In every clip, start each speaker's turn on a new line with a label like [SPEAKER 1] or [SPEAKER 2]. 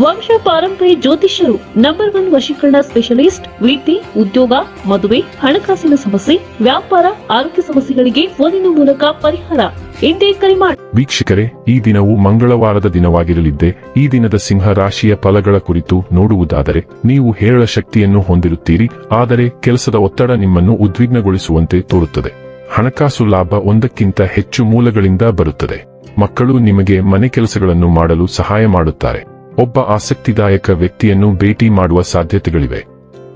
[SPEAKER 1] ವಂಶ ಪಾರಂಪರ್ಯ ಜ್ಯೋತಿಷ್ಯರು ನಂಬರ್ ಒನ್ ವಶೀಕರಣ ಸ್ಪೆಷಲಿಸ್ಟ್ ವೃತ್ತಿ ಉದ್ಯೋಗ, ಮದುವೆ, ಹಣಕಾಸಿನ ಸಮಸ್ಯೆ, ವ್ಯಾಪಾರ, ಆರೋಗ್ಯ ಸಮಸ್ಯೆಗಳಿಗೆ ಫೋನಿನ ಮೂಲಕ ಪರಿಹಾರ. ಎಂದೇ
[SPEAKER 2] ವೀಕ್ಷಕರೇ, ಈ ದಿನವು ಮಂಗಳವಾರದ ದಿನವಾಗಿರಲಿದ್ದೆ. ಈ ದಿನದ ಸಿಂಹ ರಾಶಿಯ ಫಲಗಳ ಕುರಿತು ನೋಡುವುದಾದರೆ, ನೀವು ಹೇರಳ ಶಕ್ತಿಯನ್ನು ಹೊಂದಿರುತ್ತೀರಿ. ಆದರೆ, ಕೆಲಸದ ಒತ್ತಡ ನಿಮ್ಮನ್ನು ಉದ್ವಿಗ್ನಗೊಳಿಸುವಂತೆ ತೋರುತ್ತದೆ. ಹಣಕಾಸು ಲಾಭ ಒಂದಕ್ಕಿಂತ ಹೆಚ್ಚು ಮೂಲಗಳಿಂದ ಬರುತ್ತದೆ. ಮಕ್ಕಳು ನಿಮಗೆ ಮನೆ ಕೆಲಸಗಳನ್ನು ಮಾಡಲು ಸಹಾಯ ಮಾಡುತ್ತಾರೆ. ಒಬ್ಬ ಆಸಕ್ತಿದಾಯಕ ವ್ಯಕ್ತಿಯನ್ನು ಭೇಟಿ ಮಾಡುವ ಸಾಧ್ಯತೆಗಳಿವೆ.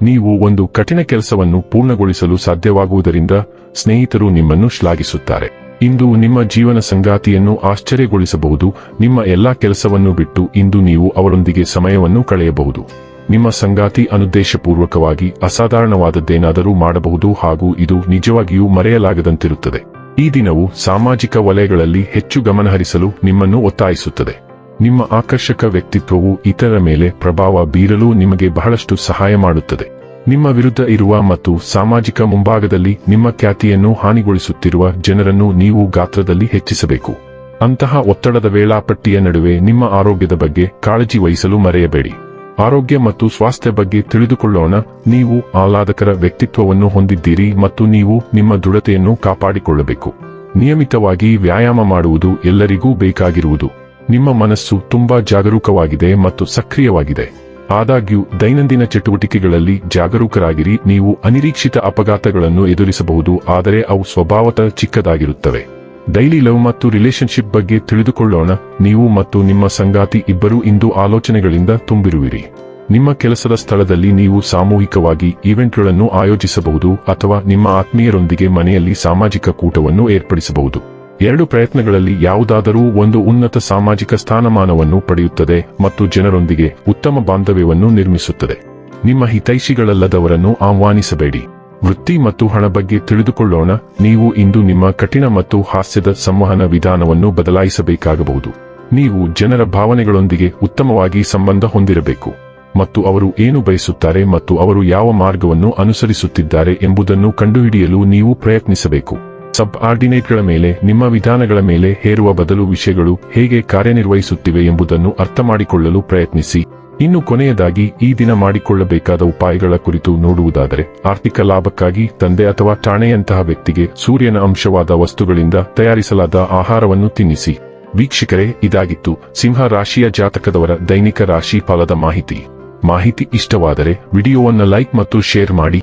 [SPEAKER 2] ನೀವು ಒಂದು ಕಠಿಣ ಕೆಲಸವನ್ನು ಪೂರ್ಣಗೊಳಿಸಲು ಸಾಧ್ಯವಾಗುವುದರಿಂದ ಸ್ನೇಹಿತರು ನಿಮ್ಮನ್ನು ಶ್ಲಾಘಿಸುತ್ತಾರೆ. ಇಂದು ನಿಮ್ಮ ಜೀವನ ಸಂಗಾತಿಯನ್ನು ಆಶ್ಚರ್ಯಗೊಳಿಸಬಹುದು. ನಿಮ್ಮ ಎಲ್ಲಾ ಕೆಲಸವನ್ನು ಬಿಟ್ಟು ಇಂದು ನೀವು ಅವರೊಂದಿಗೆ ಸಮಯವನ್ನು ಕಳೆಯಬಹುದು. ನಿಮ್ಮ ಸಂಗಾತಿ ಅನುದ್ದೇಶಪೂರ್ವಕವಾಗಿ ಅಸಾಧಾರಣವಾದದ್ದೇನಾದರೂ ಮಾಡಬಹುದು ಹಾಗೂ ಇದು ನಿಜವಾಗಿಯೂ ಮರೆಯಲಾಗದಂತಿರುತ್ತದೆ. ಈ ದಿನವು ಸಾಮಾಜಿಕ ವಲಯಗಳಲ್ಲಿ ಹೆಚ್ಚು ಗಮನಹರಿಸಲು ನಿಮ್ಮನ್ನು ಒತ್ತಾಯಿಸುತ್ತದೆ. ನಿಮ್ಮ ಆಕರ್ಷಕ ವ್ಯಕ್ತಿತ್ವವು ಇತರ ಮೇಲೆ ಪ್ರಭಾವ ಬೀರಲು ನಿಮಗೆ ಬಹಳಷ್ಟು ಸಹಾಯ ಮಾಡುತ್ತದೆ. ನಿಮ್ಮ ವಿರುದ್ಧ ಇರುವ ಮತ್ತು ಸಾಮಾಜಿಕ ಮುಂಭಾಗದಲ್ಲಿ ನಿಮ್ಮ ಖ್ಯಾತಿಯನ್ನು ಹಾನಿಗೊಳಿಸುತ್ತಿರುವ ಜನರನ್ನು ನೀವು ಗಾತ್ರದಲ್ಲಿ ಹೆಚ್ಚಿಸಬೇಕು. ಅಂತಹ ಒತ್ತಡದ ವೇಳಾಪಟ್ಟಿಯ ನಡುವೆ ನಿಮ್ಮ ಆರೋಗ್ಯದ ಬಗ್ಗೆ ಕಾಳಜಿ ವಹಿಸಲು ಮರೆಯಬೇಡಿ. ಆರೋಗ್ಯ ಮತ್ತು ಸ್ವಾಸ್ಥ್ಯ ಬಗ್ಗೆ ತಿಳಿದುಕೊಳ್ಳೋಣ. ನೀವು ಆಹ್ಲಾದಕರ ವ್ಯಕ್ತಿತ್ವವನ್ನು ಹೊಂದಿದ್ದೀರಿ ಮತ್ತು ನೀವು ನಿಮ್ಮ ದೃಢತೆಯನ್ನು ಕಾಪಾಡಿಕೊಳ್ಳಬೇಕು. ನಿಯಮಿತವಾಗಿ ವ್ಯಾಯಾಮ ಮಾಡುವುದು ಎಲ್ಲರಿಗೂ ಬೇಕಾಗಿರುವುದು. ನಿಮ್ಮ ಮನಸ್ಸು ತುಂಬಾ ಜಾಗರೂಕವಾಗಿದೆ ಮತ್ತು ಸಕ್ರಿಯವಾಗಿದೆ. ಆದಾಗ್ಯೂ, ದೈನಂದಿನ ಚಟುವಟಿಕೆಗಳಲ್ಲಿ ಜಾಗರೂಕರಾಗಿರಿ, ನೀವು ಅನಿರೀಕ್ಷಿತ ಅಪಘಾತಗಳನ್ನು ಎದುರಿಸಬಹುದು, ಆದರೆ ಅವು ಸ್ವಭಾವತಃ ಚಿಕ್ಕದಾಗಿರುತ್ತವೆ. ಡೈಲಿ ಲವ್ ಮತ್ತು ರಿಲೇಶನ್ಶಿಪ್ ಬಗ್ಗೆ ತಿಳಿದುಕೊಳ್ಳೋಣ, ನೀವು ಮತ್ತು ನಿಮ್ಮ ಸಂಗಾತಿ ಇಬ್ಬರೂ ಇಂದು ಆಲೋಚನೆಗಳಿಂದ ತುಂಬಿರುವಿರಿ. ನಿಮ್ಮ ಕೆಲಸದ ಸ್ಥಳದಲ್ಲಿ ನೀವು ಸಾಮೂಹಿಕವಾಗಿ ಈವೆಂಟ್ಗಳನ್ನು ಆಯೋಜಿಸಬಹುದು ಅಥವಾ ನಿಮ್ಮ ಆತ್ಮೀಯರೊಂದಿಗೆ ಮನೆಯಲ್ಲಿ ಸಾಮಾಜಿಕ ಕೂಟವನ್ನು ಏರ್ಪಡಿಸಬಹುದು. ಎರಡು ಪ್ರಯತ್ನಗಳಲ್ಲಿ ಯಾವುದಾದರೂ ಒಂದು ಉನ್ನತ ಸಾಮಾಜಿಕ ಸ್ಥಾನಮಾನವನ್ನು ಪಡೆಯುತ್ತದೆ ಮತ್ತು ಜನರೊಂದಿಗೆ ಉತ್ತಮ ಬಾಂಧವ್ಯವನ್ನು ನಿರ್ಮಿಸುತ್ತದೆ. ನಿಮ್ಮ ಹಿತೈಷಿಗಳಲ್ಲದವರನ್ನು ಆಹ್ವಾನಿಸಬೇಡಿ. ವೃತ್ತಿ ಮತ್ತು ಹಣ ಬಗ್ಗೆ ತಿಳಿದುಕೊಳ್ಳೋಣ. ನೀವು ಇಂದು ನಿಮ್ಮ ಕಠಿಣ ಮತ್ತು ಹಾಸ್ಯದ ಸಂವಹನ ವಿಧಾನವನ್ನು ಬದಲಾಯಿಸಬೇಕಾಗಬಹುದು. ನೀವು ಜನರ ಭಾವನೆಗಳೊಂದಿಗೆ ಉತ್ತಮವಾಗಿ ಸಂಬಂಧ ಹೊಂದಿರಬೇಕು. ಮತ್ತು ಅವರು ಏನು ಬಯಸುತ್ತಾರೆ ಮತ್ತು ಅವರು ಯಾವ ಮಾರ್ಗವನ್ನು ಅನುಸರಿಸುತ್ತಿದ್ದಾರೆ ಎಂಬುದನ್ನು ಕಂಡುಹಿಡಿಯಲು ನೀವು ಪ್ರಯತ್ನಿಸಬೇಕು. ಸಬ್ ಆರ್ಡಿನೇಟ್ಗಳ ಮೇಲೆ, ನಿಮ್ಮ ವಿಧಾನಗಳ ಮೇಲೆ ಹೇರುವ ಬದಲು ವಿಷಯಗಳು ಹೇಗೆ ಕಾರ್ಯನಿರ್ವಹಿಸುತ್ತಿವೆ ಎಂಬುದನ್ನು ಅರ್ಥಮಾಡಿಕೊಳ್ಳಲು ಪ್ರಯತ್ನಿಸಿ. ಇನ್ನು ಕೊನೆಯದಾಗಿ, ಈ ದಿನ ಮಾಡಿಕೊಳ್ಳಬೇಕಾದ ಉಪಾಯಗಳ ಕುರಿತು ನೋಡುವುದಾದರೆ, ಆರ್ಥಿಕ ಲಾಭಕ್ಕಾಗಿ ತಂದೆ ಅಥವಾ ಠಾಣೆಯಂತಹ ವ್ಯಕ್ತಿಗೆ ಸೂರ್ಯನ ಅಂಶವಾದ ವಸ್ತುಗಳಿಂದ ತಯಾರಿಸಲಾದ ಆಹಾರವನ್ನು ತಿನ್ನಿಸಿ. ವೀಕ್ಷಕರೇ, ಇದಾಗಿತ್ತು ಸಿಂಹ ರಾಶಿಯ ಜಾತಕದವರ ದೈನಿಕ ರಾಶಿ ಫಲದ ಮಾಹಿತಿ. ಮಾಹಿತಿ ಇಷ್ಟವಾದರೆ, ವಿಡಿಯೋವನ್ನು ಲೈಕ್ ಮತ್ತು ಶೇರ್ ಮಾಡಿ.